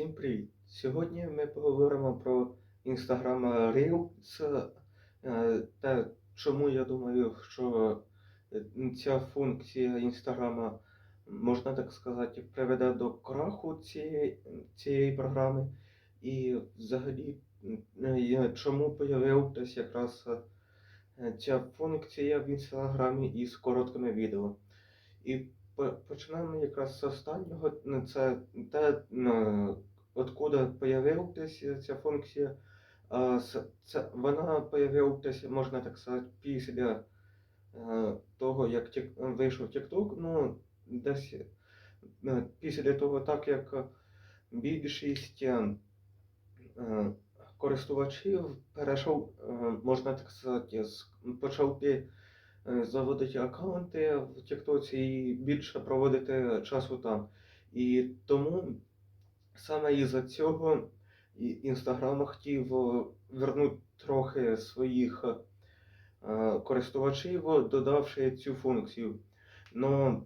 Всім привіт! Сьогодні ми поговоримо про Instagram Reels е, та чому я думаю, що е, ця функція Інстаграма, можна так сказати, приведе до краху цієї, цієї програми. І взагалі, е, чому появилась якраз ця функція в Інстаграмі із короткими відео. І по- почнемо якраз з останнього. Це те, откуда появилася ця функція. Вона появилася, можна так сказати, після того, як вийшов TikTok. Ну, десь е, після того, так як більшість е, е, користувачів перейшов, можна так сказати, почав заводити аккаунти в TikTok і більше проводити часу там. І тому саме із-за цього і- Instagram хотів е, вернути трохи своїх е, користувачів, додавши цю функцію. Но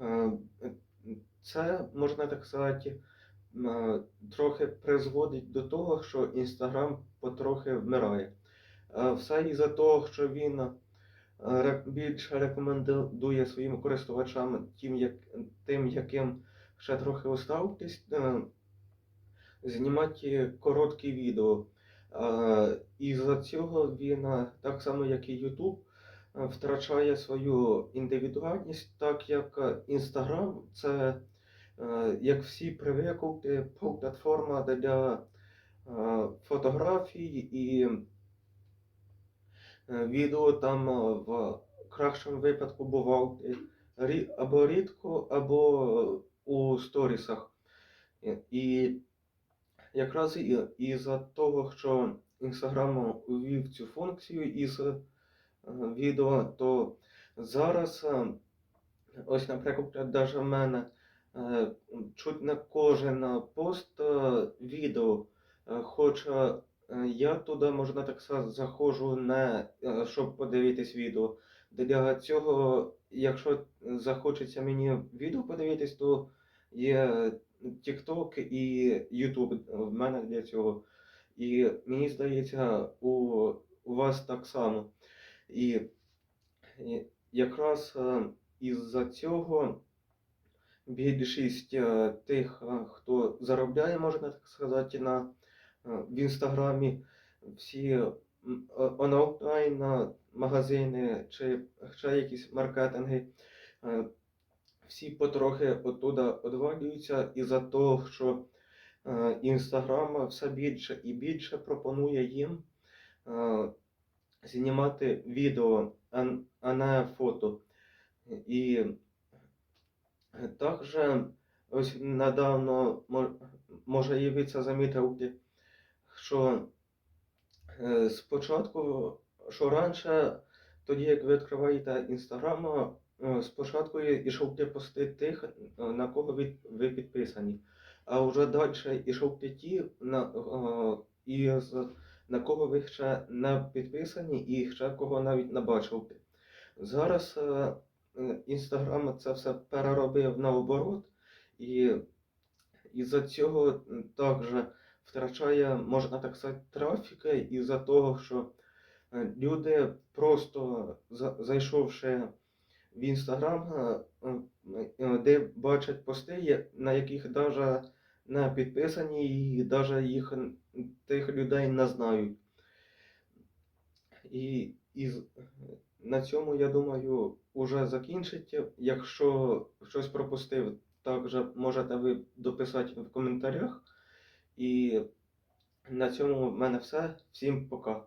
е, це, можна так сказати, трохи призводить до того, що Instagram потрохи вмирає. Все із-за того, що він більше рекомендує своїм користувачам, тим, тим яким ще трохи осталось, е, знімати короткі відео. Е, І за цього він, е, так само як і YouTube, втрачає свою індивідуальність, так як Instagram це, як всі привикли, платформа для фотографій і відео там в кращому випадку бував або рідко, або у сторісах. І- якраз із-за того, що Instagram увів цю функцію із е, відео, то зараз, е, ось, наприклад, навіть в мене е, чуть не кожен пост відео, хоча я туди, можна так сказати, заходжу не щоб подивитись відео. Для цього, якщо захочеться мені відео подивитись, то є TikTok і YouTube в мене для цього. І мені здається, у, у вас так само. І, і якраз е, із-за цього більшість е, тих, е, хто заробляє, можна так сказати, на, е, в інстаграмі, всі онлайн е, магазини чи ще якісь маркетинги, е, всі потрохи оттуда одвалюються із-за того, що е, інстаграм все більше і більше пропонує їм е, знімати відео, а, не фото. І також ось недавно, може, і ви це замітили, що е, спочатку, що раніше, тоді як ви відкриваєте інстаграм, е, спочатку йшов ті пости тих, е, на кого ви, підписані. А вже далі йшов ті, на, е, із, на кого ви ще не підписані і ще кого навіть не бачили. Зараз е, Інстаграм це все переробив наоборот, і із-за цього також втрачає, можна так сказати, трафіка, із-за того, що е, люди просто зайшовши в Інстаграм, е, е, де бачать пости, на яких навіть не підписані, і навіть їх тих людей не знають. І, і на цьому, я думаю, уже закінчить. Якщо щось пропустив, також можете ви дописати в коментарях. І на цьому в мене все. Всім пока.